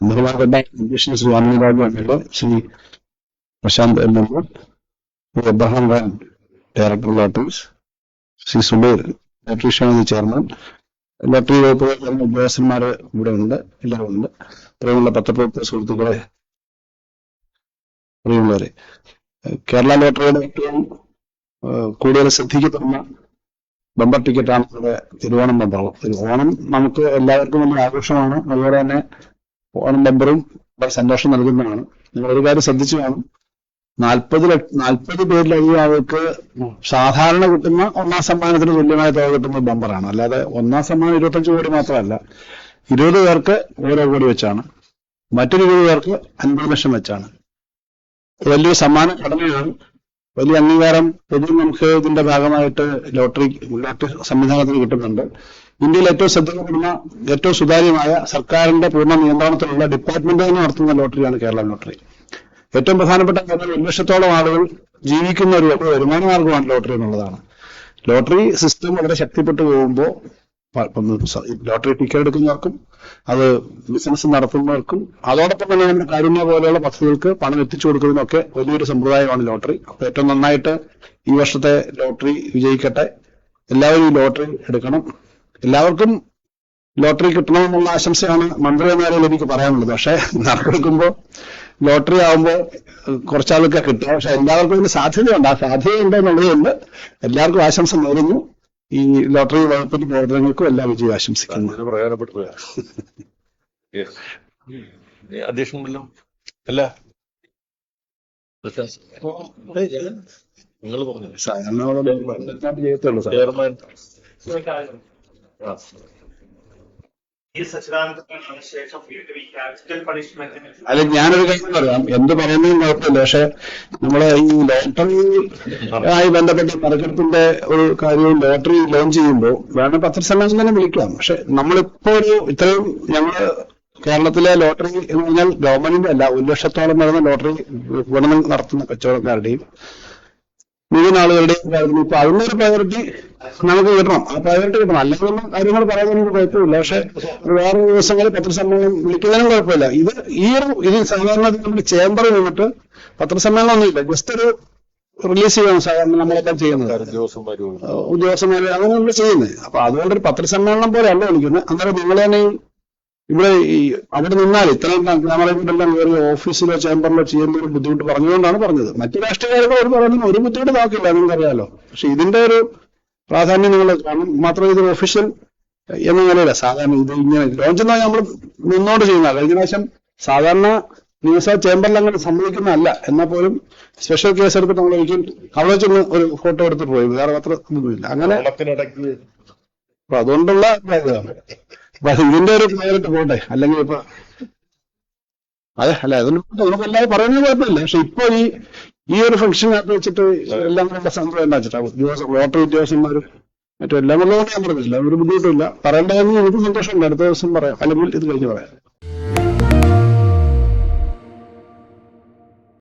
ബഹുമാനപ്പെട്ട ശ്രീ ആനന്ദരാജു അംഗങ്ങൾ Shri Prashanth M Abraham Rann director lotteries Shri Subair electrician chairman lottery വകുപ്പ് ഉദ്യോഗസ്ഥന്മാർ ഇവിടെ ഉണ്ട് എല്ലാവരും ഉണ്ട് പ്രിയമുള്ള പത്രപ്രവർത്തക സുഹൃത്തുക്കളെ പ്രിയമുള്ളവരെ കേരള ലോട്ടറിയുടെ ഏറ്റവും കൂടുതൽ ശ്രദ്ധിക്കപ്പെടുന്ന ബമ്പർ ടിക്കറ്റാണ് നമ്മുടെ തിരുവോണം ബമ്പർ. തിരുവോണം നമുക്ക് എല്ലാവർക്കും നമ്മുടെ ആഘോഷമാണ്. അതുപോലെ തന്നെ ഓണം ബമ്പറും സന്തോഷം നൽകുന്നതാണ്. നിങ്ങൾ ഒരു കാര്യം ശ്രദ്ധിച്ചു കാണും. നാൽപ്പത് നാൽപ്പത് പേരിലധികം ആൾക്ക് സാധാരണ കിട്ടുന്ന ഒന്നാം സമ്മാനത്തിന് തുല്യമായ തുക കിട്ടുന്ന ബമ്പറാണ്. അല്ലാതെ ഒന്നാം സമ്മാനം ഇരുപത്തഞ്ച് കോടി മാത്രമല്ല. ഇരുപത് പേർക്ക് ഓരോ കോടി വെച്ചാണ്. മറ്റൊരു ഇരുപത് പേർക്ക് അൻപത് ലക്ഷം വെച്ചാണ്. വലിയൊരു സമ്മാന ഘടനയാണ് വലിയ അംഗീകാരം പൊതുവെ നമുക്ക് ഇതിന്റെ ഭാഗമായിട്ട് ലോട്ടറി ലോട്ടറി സംവിധാനത്തിന് കിട്ടുന്നുണ്ട്. ഇന്ത്യയിൽ ഏറ്റവും ശ്രദ്ധിക്കപ്പെടുന്ന ഏറ്റവും സുതാര്യമായ സർക്കാരിന്റെ പൂർണ നിയന്ത്രണത്തിലുള്ള ഡിപ്പാർട്ട്മെന്റ് തന്നെ നടത്തുന്ന ലോട്ടറിയാണ് കേരള ലോട്ടറി. ഏറ്റവും പ്രധാനപ്പെട്ട കാര്യം ഒരു ലക്ഷത്തോളം ആളുകൾ ജീവിക്കുന്ന ഒരു വരുമാന മാർഗമാണ് ലോട്ടറി എന്നുള്ളതാണ്. ലോട്ടറി സിസ്റ്റം വളരെ ശക്തിപ്പെട്ടു പോകുമ്പോൾ ലോട്ടറി ടിക്കറ്റ് എടുക്കുന്നവർക്കും അത് ബിസിനസ് നടത്തുന്നവർക്കും അതോടൊപ്പം തന്നെ നമ്മുടെ കാരുണ്യ പോലെയുള്ള പദ്ധതികൾക്ക് പണം എത്തിച്ചു കൊടുക്കുന്നതിനൊക്കെ വലിയൊരു സമ്പ്രദായമാണ് ലോട്ടറി അപ്പൊ ഏറ്റവും നന്നായിട്ട് ഈ വർഷത്തെ ലോട്ടറി വിജയിക്കട്ടെ. എല്ലാവരും ഈ ലോട്ടറി എടുക്കണം. എല്ലാവർക്കും ലോട്ടറി കിട്ടണമെന്നുള്ള ആശംസയാണ് മന്ത്രി എന്ന നിലയിൽ എനിക്ക് പറയാനുള്ളത്. പക്ഷെ നറുക്കെടുക്കുമ്പോൾ ലോട്ടറി ആവുമ്പോ കുറച്ചാൾക്ക് കിട്ടുക. പക്ഷെ എല്ലാവർക്കും ഇതിന് സാധ്യതയുണ്ട്. ആ സാധ്യതയുണ്ട് എന്നുള്ളതുകൊണ്ട് എല്ലാവർക്കും ആശംസ നേരുന്നു. ഈ ലോട്ടറി വകുപ്പിന്റെ പ്രവർത്തനങ്ങൾക്കും എല്ലാം വിജയം ആശംസിക്കുന്നു. അധ്യക്ഷനല്ലോ അല്ല. നിങ്ങൾ പറഞ്ഞു. സാധാരണ ചെയ്യത്തുള്ളൂ സാർ ചെയർമാൻ അല്ല ഞാനൊരു കാര്യം പറയാം. എന്ത് പറയുന്നതും കുഴപ്പമില്ല. പക്ഷെ നമ്മളെ ഈ ലോട്ടറി ആയി ബന്ധപ്പെട്ട നറുക്കെടുപ്പിന്റെ ഒരു കാര്യവും ലോട്ടറി ലോഞ്ച് ചെയ്യുമ്പോൾ വേണം പത്രസമ്മേളനം തന്നെ വിളിക്കാം. പക്ഷെ നമ്മളിപ്പോ ഒരു ഇത്രയും ഞങ്ങൾ കേരളത്തിലെ ലോട്ടറി എന്ന് പറഞ്ഞാൽ ഗവൺമെന്റിന്റെ അല്ല ഒരു ലക്ഷത്തോളം വരുന്ന ലോട്ടറി വിപണനം നടത്തുന്ന കച്ചവടക്കാരുടെയും മുഴുവൻ ആളുകളുടെയും കാര്യത്തിൽ ഇപ്പൊ അതിനൊരു പ്രയോറിറ്റി നമുക്ക് കിട്ടണം. ആ പ്രയോറിറ്റി കിട്ടണം. അല്ലെങ്കിൽ ഒന്നും കാര്യങ്ങൾ പറയാനൊന്നും കുഴപ്പമില്ല. പക്ഷെ വേറെ ദിവസങ്ങളിൽ പത്രസമ്മേളനം വിളിക്കുന്നതിനും കുഴപ്പമില്ല. ഇത് ഈ ഒരു ഇത് സാധാരണ നമ്മുടെ ചേംബറിൽ നിന്നിട്ട് പത്രസമ്മേളനം ഒന്നുമില്ല. ജസ്റ്റ് ഒരു റിലീസ് ചെയ്യണം സാധാരണ നമ്മളെല്ലാം ചെയ്യുന്നത്. ഉദ്യോഗസ്ഥന്മാര് അങ്ങനെ നമ്മൾ ചെയ്യുന്നത്. അപ്പൊ അതുകൊണ്ട് ഒരു പത്രസമ്മേളനം പോലെ അല്ല വിളിക്കുന്നത് അന്നേരം നിങ്ങൾ തന്നെ ഇവിടെ ഈ അവിടെ നിന്നാൽ ഇത്രയും നമ്മളെ കൊണ്ടെല്ലാം കയറി ഓഫീസിലോ ചേംബറിലോ ചെയ്യുന്ന ഒരു ബുദ്ധിമുട്ട് പറഞ്ഞുകൊണ്ടാണ് പറഞ്ഞത്. മറ്റു രാഷ്ട്രീയക്കാർക്ക് ഒരു പറയുന്നത് ഒരു ബുദ്ധിമുട്ട് നോക്കില്ല നിങ്ങൾക്കറിയാലോ. പക്ഷെ ഇതിന്റെ ഒരു പ്രാധാന്യം നിങ്ങൾ കാണും. മാത്രമേ ഇത് ഒഫീഷ്യൽ എന്ന നിലയില്ല സാധാരണ ഇത് ഇങ്ങനെ ലോഞ്ച് എന്നാൽ നമ്മൾ നിന്നോട് ചെയ്യുന്ന കഴിഞ്ഞ പ്രാവശ്യം സാധാരണ ന്യൂസ് ചേംബറിൽ അങ്ങനെ സമ്മതിക്കുന്നതല്ല എന്നാൽ പോലും സ്പെഷ്യൽ കേസ് എടുത്തിട്ട് നമ്മൾ ഒരിക്കലും അവിടെ ചെന്ന് ഒരു ഫോട്ടോ എടുത്തിട്ട് പോയി. വേറെ അത്ര ഒന്നുമില്ല അങ്ങനെ അപ്പൊ അതുകൊണ്ടുള്ള ഇതാണ് ഇതിന്റെ ഒരു ഫ്ലേവറിട്ട് പോട്ടെ. അല്ലെങ്കിൽ ഇപ്പൊ അതെ അല്ല അതുകൊണ്ട് നമുക്ക് എല്ലാവരും പറയുന്നത് കുഴപ്പമില്ല. പക്ഷെ ഇപ്പൊ ഈ ഈ ഒരു ഫംഗ്ഷനകത്ത് വെച്ചിട്ട് എല്ലാം കൂടെ എന്താ വെച്ചിട്ടാ? ഉദ്യോഗസ്ഥ ലോട്ടറി ഉദ്യോഗസ്ഥന്മാരും മറ്റും എല്ലാം ഉള്ളതുകൊണ്ട് ഞാൻ പറഞ്ഞില്ല ഒരു ബുദ്ധിമുട്ടില്ല പറയേണ്ടതെന്ന് എനിക്ക് സന്തോഷമുണ്ട്. അടുത്ത ദിവസം പറയാം. അല്ലെങ്കിൽ ഇത് കഴിഞ്ഞ് പറയാം.